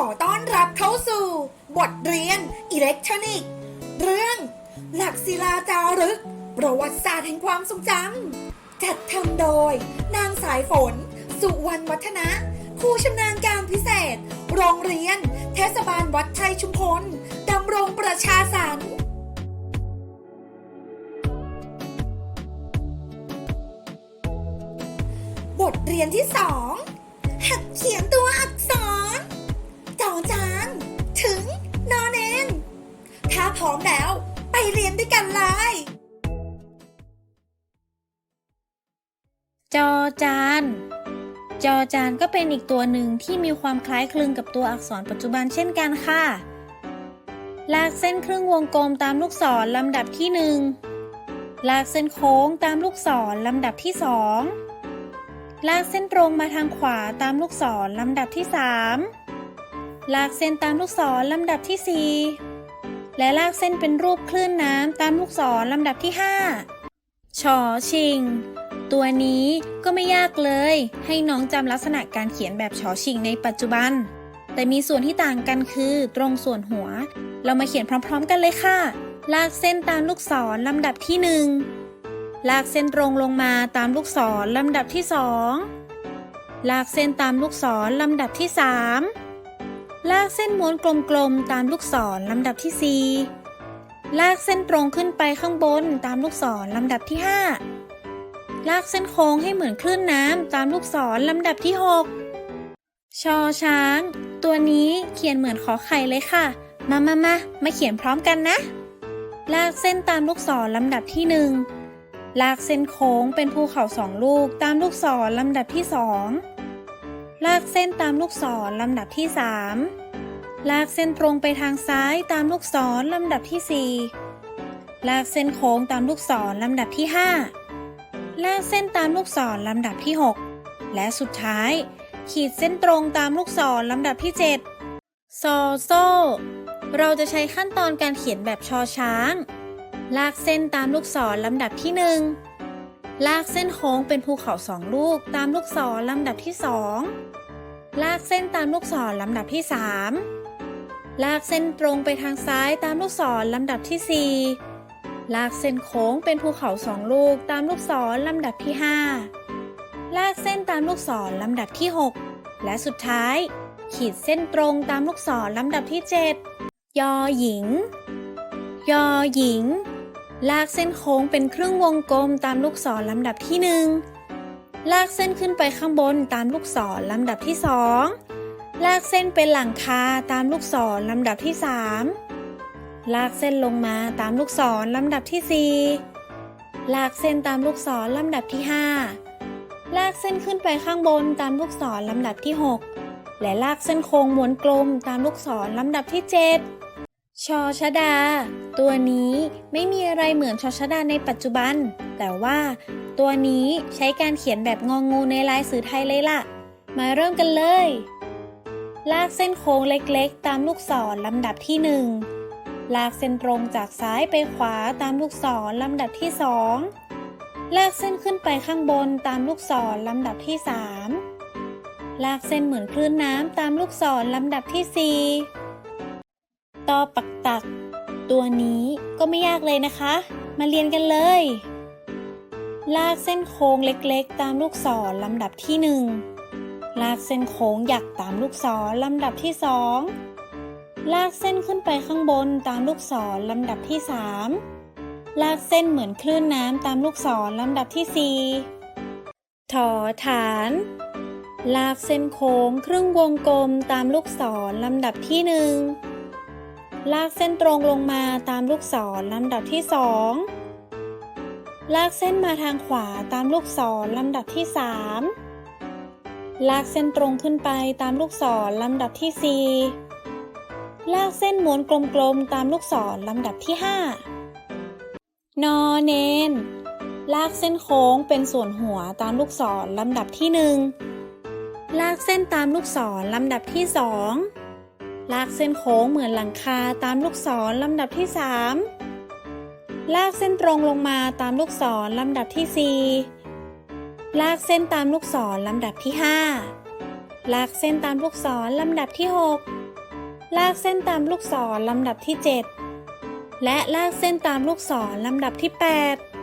ขอต้อนรับเข้าสู่ บทเรียนอิเล็กทรอนิกส์เรื่อง หลักศิลาจารึก ประวัติศาสตร์แห่งความทรงจำจัดทำโดย นางสายฝน สุวรรณวัฒนะผู้ชำนาญการพิเศษ โรงเรียน เทศบาลวัดชัยชุมพลดำรงประชาสรรค์บทเรียนที่สองหัดเขียนตัวอัก พร้อมแล้ว ไปเรียนด้วยกันเลยจอจาน จอจานก็เป็นอีกตัวหนึ่งที่มีความคล้ายคลึงกับตัวอักษรปัจจุบันเช่นกันค่ะ ลากเส้นครึ่งวงกลมตามลูกศรลำดับที่หนึ่งลากเส้นโค้งตามลูกศรลำดับที่สองลากเส้นตรงมาทางขวาตามลูกศรลำดับที่สามลากเส้นตามลูกศรลำดับที่สี่ และลากเส้นเป็นรูปคลื่นน้ำตามลูกศรลำดับที่ห้าชอชิง ตัวนี้ก็ไม่ยากเลย ให้น้องจำลักษณะการเขียนแบบชอชิงในปัจจุบัน แต่มีส่วนที่ต่างกันคือตรงส่วนหัว เรามาเขียนพร้อม ๆ กันเลยค่ะ ลากเส้นตามลูกศรลำดับที่หนึ่งลากเส้นตรงลงมาตามลูกศรลำดับที่สองลากเส้นตามลูกศรลำดับที่สาม ลากเส้นม้วนกลมๆตามลูกศรลำดับที่สี่ลากเส้นตรงขึ้นไปข้างบนตามลูกศรลำดับที่ 5 ลากเส้นโค้งให้เหมือนคลื่นน้ำตามลูกศรลำดับที่ 6 ชอช้าง ตัวนี้เขียนเหมือนขอไข่เลยค่ะ มามามามาเขียนพร้อมกันนะ ลากเส้นตามลูกศรลำดับที่1ลากเส้นโค้งเป็นภูเขาสองลูกตามลูกศรลำดับที่2 ลากเส้นตามลูกศรลำดับที่ 3 ลากเส้นตรงไปทางซ้ายตามลูกศรลำดับที่ 4 ลากเส้นโค้งตามลูกศรลำดับที่ 5 ลากเส้นตามลูกศรลำดับที่ 6 และสุดท้าย ขีดเส้นตรงตามลูกศรลำดับที่ 7 ซอโซ่ เราจะใช้ขั้นตอนการเขียนแบบชอช้าง ลากเส้นตามลูกศรลำดับที่ 1 ลากเส้นโค้งเป็นภูเขาสองลูกตามลูกศรลำดับที่2ลากเส้นตามลูกศรลำดับที่3ลากเส้นตรงไปทางซ้ายตามลูกศรลำดับที่4ลากเส้นโค้งเป็นภูเขาสองลูกตามลูกศรลำดับที่5ลากเส้นตามลูกศรลำดับที่6และสุดท้าย ขีดเส้นตรงตามลูกศรลำดับที่7ยอหญิง ยอหญิง ลากเส้นโค้งเป็นครึ่งวงกลมตามลูกศรลำดับที่หนึ่งลากเส้นขึ้นไปข้างบนตามลูกศรลำดับที่สองลากเส้นเป็นหลังคาตามลูกศรลำดับที่สามลากเส้นลงมาตามลูกศรลำดับที่สี่ลากเส้นตามลูกศรลำดับที่ห้าลากเส้นขึ้นไปข้างบนตามลูกศรลำดับที่หกและลากเส้นโค้งม้วนกลมตามลูกศรลำดับที่เจ็ด ชอชดา ตัวนี้ไม่มีอะไรเหมือนชอชดาในปัจจุบัน แต่ว่าตัวนี้ใช้การเขียนแบบงองูในลายสื่อไทยเลยล่ะ มาเริ่มกันเลย ลากเส้นโค้งเล็กๆ ตามลูกศรลำดับที่หนึ่งลากเส้นตรงจากซ้ายไปขวาตามลูกศรลำดับที่สองลากเส้นขึ้นไปข้างบนตามลูกศรลำดับที่สามลากเส้นเหมือนคลื่นน้ำตามลูกศรลำดับที่สี่ ตอปักตัก ตัวนี้ก็ไม่ยากเลยนะคะ มาเรียนกันเลย ลากเส้นโค้งเล็กๆ ตามลูกศรลำดับที่หนึ่งลากเส้นโค้งหยักตามลูกศรลำดับที่สองลากเส้นขึ้นไปข้างบนตามลูกศรลำดับที่สามลากเส้นเหมือนคลื่นน้ำตามลูกศรลำดับที่สี่ถอฐานลากเส้นโค้งครึ่งวงกลมตามลูกศรลำดับที่หนึ่ง ลากเส้นตรงลงมาตามลูกศรลำดับที่สองลากเส้นมาทางขวาตามลูกศรลำดับที่สามลากเส้นตรงขึ้นไปตามลูกศรลำดับที่สี่ลากเส้นม้วนกลมๆตามลูกศรลำดับที่ห้านอเนน ลากเส้นโค้งเป็นส่วนหัวตามลูกศรลำดับที่หนึ่งลากเส้นตามลูกศรลำดับที่สอง ลากเส้นโค้งเหมือนหลังคาตามลูกศรลำดับที่สามลากเส้นตรงลงมาตามลูกศรลำดับที่สี่ลากเส้นตามลูกศรลำดับที่ห้าลากเส้นตามลูกศรลำดับที่หกลากเส้นตามลูกศรลำดับที่ 7 และลากเส้นตามลูกศรลำดับที่ 8